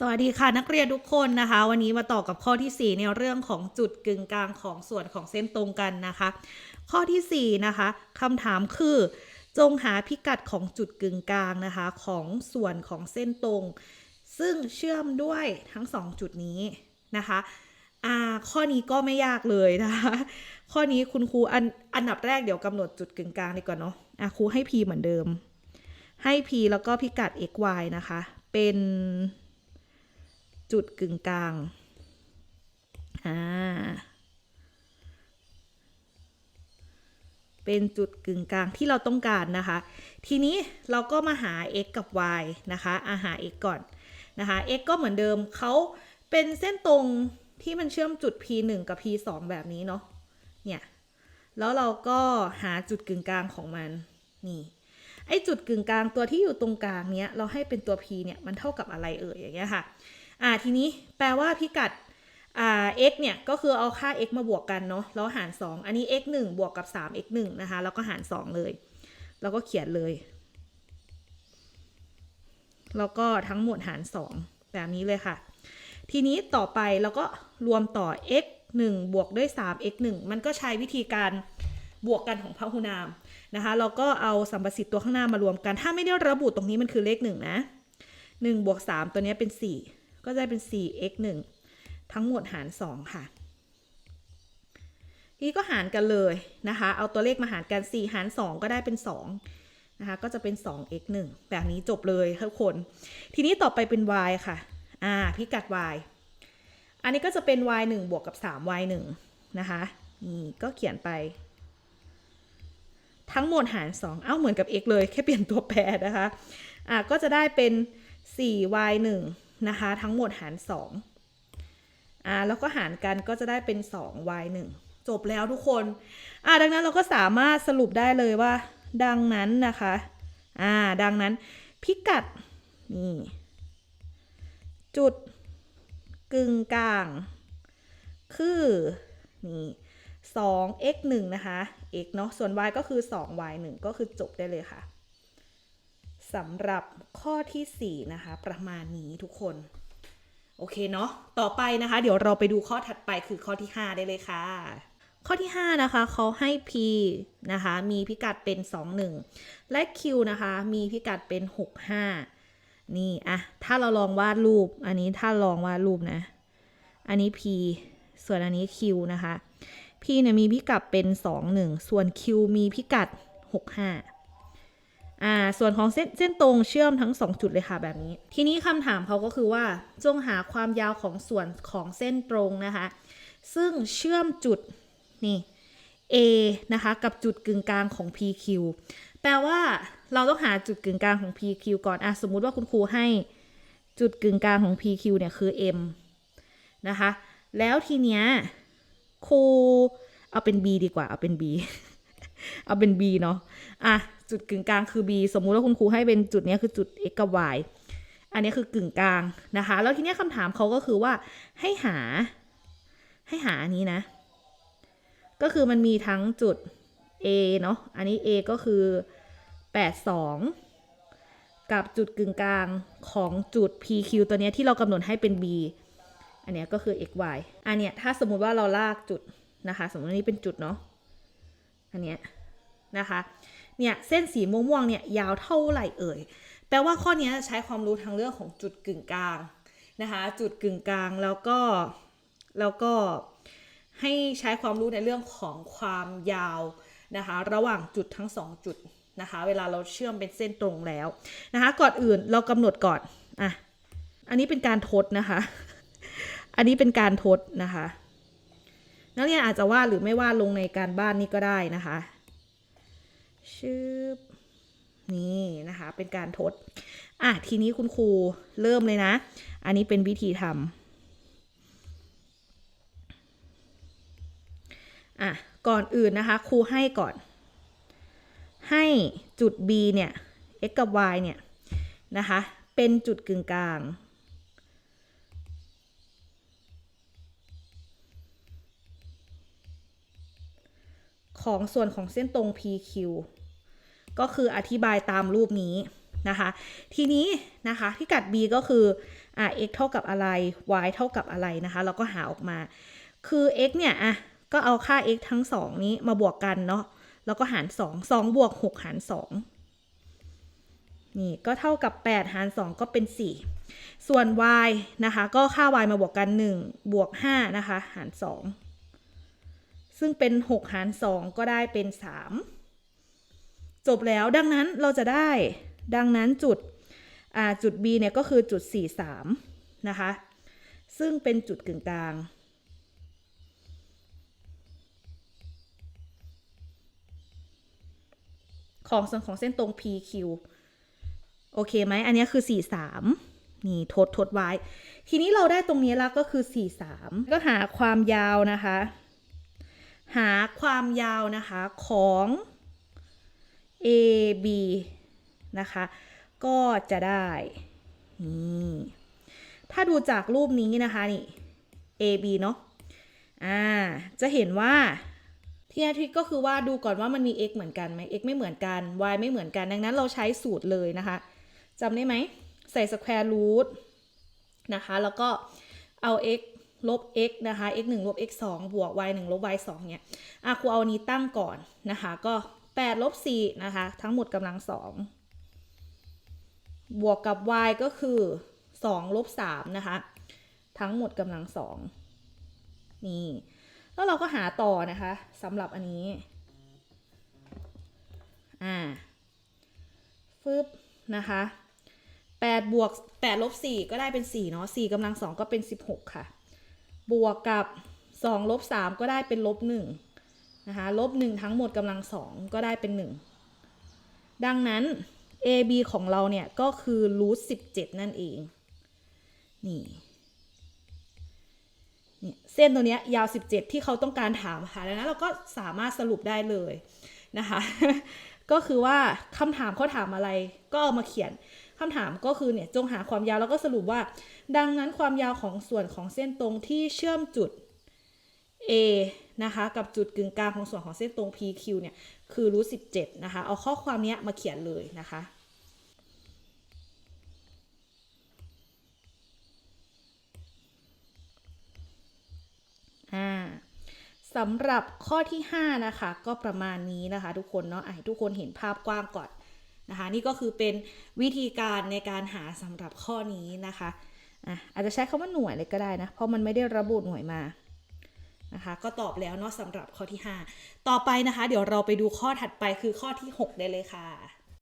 สวัสดีค่ะนักเรียนทุกคนนะคะ วันนี้มาต่อกับข้อที่ 4 ในเรื่องของจุดกึ่งกลางของส่วนของเส้นตรงกันนะคะ ข้อทีสี่ 4 นะคะคำถามคือ จงหาพิกัดของจุดกึ่งกลางนะคะของส่วนของเส้นตรง ซึ่งเชื่อมด้วยทั้ง 2 จุดนี้นะคะอ่าข้อนี้ก็ไม่ยากเลยนะคะข้อนี้คุณครูอันอันดับแรกเดี๋ยวกำหนดจุดกึ่งกลางดีกว่อนเนาะอะครูให้ p เหมือนเดิม ให้ p แล้วก็พิกัด x y นะคะ เป็น จุดกึ่งกลาง อ่า เป็นจุดกึ่งกลางที่เราต้องการนะคะ ทีนี้เราก็มาหา x กับ y นะคะอาหา x ก่อนนะคะ x ก็เหมือนเดิมเขาเป็นเส้นตรงที่มันเชื่อมจุด p 1กับ p 2แบบนี้เนาะ เนี่ย แล้วเราก็หาจุดกึ่งกลางของมัน นี่ ไอจุดกึ่งกลางตัวที่อยู่ตรงกลางเนี้ย เราให้เป็นตัว p เนี่ย มันเท่ากับอะไรเอ่ยอย่างเงี้ยค่ะ อ่าทีนี้แปลว่าพิกัดอ่า x เนี่ยก็คือเอาค่า x มาบวกกันเนาะแล้วหาร 2 อันนี้ x 1 บวกกับ 3 x 1นะคะแล้วก็หาร 2 เลย แล้วก็เขียนเลย แล้วก็ทั้งหมดหาร 2 แบบนี้เลยค่ะ ทีนี้ต่อไปเราก็รวมต่อ x 1 บวกด้วย 3 x 1มันก็ใช้วิธีการบวกกันของพหุนามนะคะเราก็เอาสัมประสิทธิ์ตัวข้างหน้ามารวมกัน ถ้าไม่ได้ระบุตรงนี้มันคือเลข 1 นะ 1 บวก 3 ตัวนี้เป็น 4 ก็จะเป็น 4x 1ทั้งหมดหาร 2 ค่ะทีนี้ก็หารกันเลยนะคะ เอาตัวเลขมาหารกัน 4 หาร 2 ก็ได้เป็น 2 นะคะ ก็จะเป็น 2x 1แบบนี้จบเลยทุกคน ทีนี้ต่อไปเป็น y ค่ะ อ่า พิกัด y อันนี้ก็จะเป็น y 1บวกกับ 3y 1นะคะ นี่ก็เขียนไปทั้งหมดหาร 2 เอ้าเหมือนกับ x เลย แค่เปลี่ยนตัวแปรนะคะ อ่าก็จะได้เป็น 4y 1 นะคะ ทั้งหมดหาร2อ่าแล้วก็หารกันก็จะได้เป็น 2y 1จบแล้วทุกคนอ่าดังนั้นเราก็สามารถสรุปได้เลยว่า ดังนั้นนะคะอ่าดังนั้นพิกัดนี่จุดกึ่งกลาง คือนี่ 2x 1นะคะ x เนาะส่วน y ก็คือ 2y 1ก็คือจบได้เลยค่ะ สำหรับข้อที่ 4 นะคะ ประมาณนี้ทุกคน โอเคเนาะต่อไปนะคะ เดี๋ยวเราไปดูข้อถัดไปคือข้อที่ 5 ได้เลยค่ะ ข้อที่ 5 นะคะเขาให้ p นะคะ มีพิกัดเป็น 21 และ q นะคะ มีพิกัดเป็น 65 นี่อะถ้าเราลองวาดรูป อันนี้ถ้าลองวาดรูปนะ อันนี้ p ส่วนอันนี้ q นะคะ p เนี่ยมีพิกัดเป็น 21 ส่วน q มีพิกัด 65 อ่าส่วนของเส้นเส้นตรงเชื่อมทั้ง 2 จุดเลยค่ะแบบนี้ ทีนี้คำถามเขาก็คือว่า จงหาความยาวของส่วนของเส้นตรงนะคะ ซึ่งเชื่อมจุดนี่ A นะคะกับจุดกึ่งกลางของ PQ แปลว่าเราต้องหาจุดกึ่งกลางของ PQ ก่อนอะสมมุติว่าคุณครูให้จุดกึ่งกลางของ PQ เนี่ยคือ M นะคะ แล้วทีเนี้ยครูเอาเป็น B ดีกว่าเอาเป็น B เอาเป็น B เนาะอะ จุดกึ่งกลางคือ B สมมุติว่าคุณครูให้เป็นจุดนี้คือจุด x กับ y อันนี้คือกึ่งกลางนะคะ แล้วทีนี้คำถามเขาก็คือว่าให้หา ให้หาอันนี้นะ ก็คือมันมีทั้งจุด A เนาะอันนี้ A ก็คือ 82 กับจุดกึ่งกลางของจุด PQ ตัวนี้ที่เรากำหนดให้เป็น B อันนี้ก็คือ xy อันเนี้ยถ้าสมมุติว่าเราลากจุดนะคะ สมมตินี้เป็นจุดเนาะอันเนี้ยนะคะ เนี่ยเส้นสีม่วงๆเนี่ยยาวเท่าไหร่เอ่ย แปลว่าข้อนี้ใช้ความรู้ทางเรื่องของจุดกึ่งกลางนะคะจุดกึ่งกลางแล้วก็แล้วก็ให้ใช้ความรู้ในเรื่องของความยาวนะคะระหว่างจุดทั้งสองจุดนะคะเวลาเราเชื่อมเป็นเส้นตรงแล้วนะคะก่อนอื่นเรากำหนดก่อนอะอันนี้เป็นการทดนะคะ อันนี้เป็นการทดนะคะนักเรียนอาจจะวาดหรือไม่วาดลงในการบ้านนี้ก็ได้นะคะ ชืบนี่นะคะ เป็นการทด อะ ทีนี้คุณครูเริ่มเลยนะ อันนี้เป็นวิธีทำอะ ก่อนอื่นนะคะ ครูให้ก่อน ให้จุด B เนี่ย x กับ y เนี่ย นะคะ เป็นจุดกึ่งกลาง ของส่วนของเส้นตรง PQ ก็คืออธิบายตามรูปนี้นะคะ ทีนี้นะคะพิกัด B ก็คืออะ x เท่ากับอะไร y เท่ากับอะไรนะคะเราก็หาออกมา คือ x เนี่ยอะก็เอาค่า x ทั้งสองนี้มาบวกกันเนาะแล้วก็หาร 2 2 บวก 6 หาร 2 นี่ก็เท่ากับ 8 หาร 2 ก็เป็น 4 ส่วน y นะคะ ก็ค่า y มาบวกกัน 1 บวก 5 นะคะ หาร 2 ซึ่งเป็น 6 หาร 2 ก็ได้เป็น 3 จบแล้วดังนั้นเราจะได้ดังนั้นจุดจุด B เนี่ยก็คือจุด 43 นะคะ ซึ่งเป็นจุดกึ่งกลาง ของส่วนของเส้นตรง PQ โอเคไหม อันนี้คือ 43 นี่ทดทดไว้ ทีนี้เราได้ตรงนี้แล้วก็คือ 43 ก็หาความยาวนะคะ หาความยาวนะคะของ AB นะคะ ก็จะได้นี่ถ้าดูจากรูปนี้นะคะนี่ AB เนาะอ่าจะเห็นว่าที่อาทิตย์ก็คือว่าดูก่อนว่ามันมี x เหมือนกันไหม x ไม่เหมือนกัน y ไม่เหมือนกัน ดังนั้นเราใช้สูตรเลยนะคะจำได้ไหม ใส่สแควร์รูทนะคะ แล้วก็เอา x ลบ x นะคะ x 1ลบ x 2บวก y 1ลบ y 2เนี่ยอะครูเอานี้ตั้งก่อนนะคะ ก็ 8ลบ4นะคะ ทั้งหมดกำลัง2บวกกับ y ก็คือ2ลบ3นะคะ ทั้งหมดกำลัง2นี่ แล้วเราก็หาต่อนะคะสำหรับอันนี้ อ่า ฟึบนะคะ8บวก8ลบ4ก็ได้เป็น4เนาะ4กำลัง2ก็เป็น 16 ค่ะ บวกกับ2ลบ3ก็ได้เป็นลบ1 นะคะลบ 1 ทั้งหมดกำลัง2ก็ได้เป็น 1 ดังนั้น AB ของเราเนี่ย ก็คือรูท17นั่นเอง นี่เนี่ยเส้นตัวเนี้ยยาว 17 ที่เขาต้องการถามค่ะดังนั้นเราก็สามารถสรุปได้เลยนะคะ ก็คือว่าคำถามเขาถามอะไรก็เอามาเขียนคำถามก็คือเนี่ยจงหาความยาวแล้วก็สรุปว่า ดังนั้นความยาวของส่วนของเส้นตรงที่เชื่อมจุด A นะคะกับจุดกึ่งกลางของส่วนของเส้นตรง PQ เนี่ยคือรูท17นะคะ เอาข้อความนี้มาเขียนเลยนะคะอ่าสำหรับข้อที่ 5 นะคะ ก็ประมาณนี้นะคะทุกคนเนาะให้ทุกคนเห็นภาพกว้างก่อนนะคะ นี่ก็คือเป็นวิธีการในการหาสำหรับข้อนี้นะคะอะอาจจะใช้คำว่าหน่วยเลยก็ได้นะ เพราะมันไม่ได้ระบุหน่วยมา นะคะก็ตอบแล้วเนาะสำหรับข้อที่ 5 ต่อไปนะคะ เดี๋ยวเราไปดูข้อถัดไปคือข้อที่ 6 ได้เลยค่ะ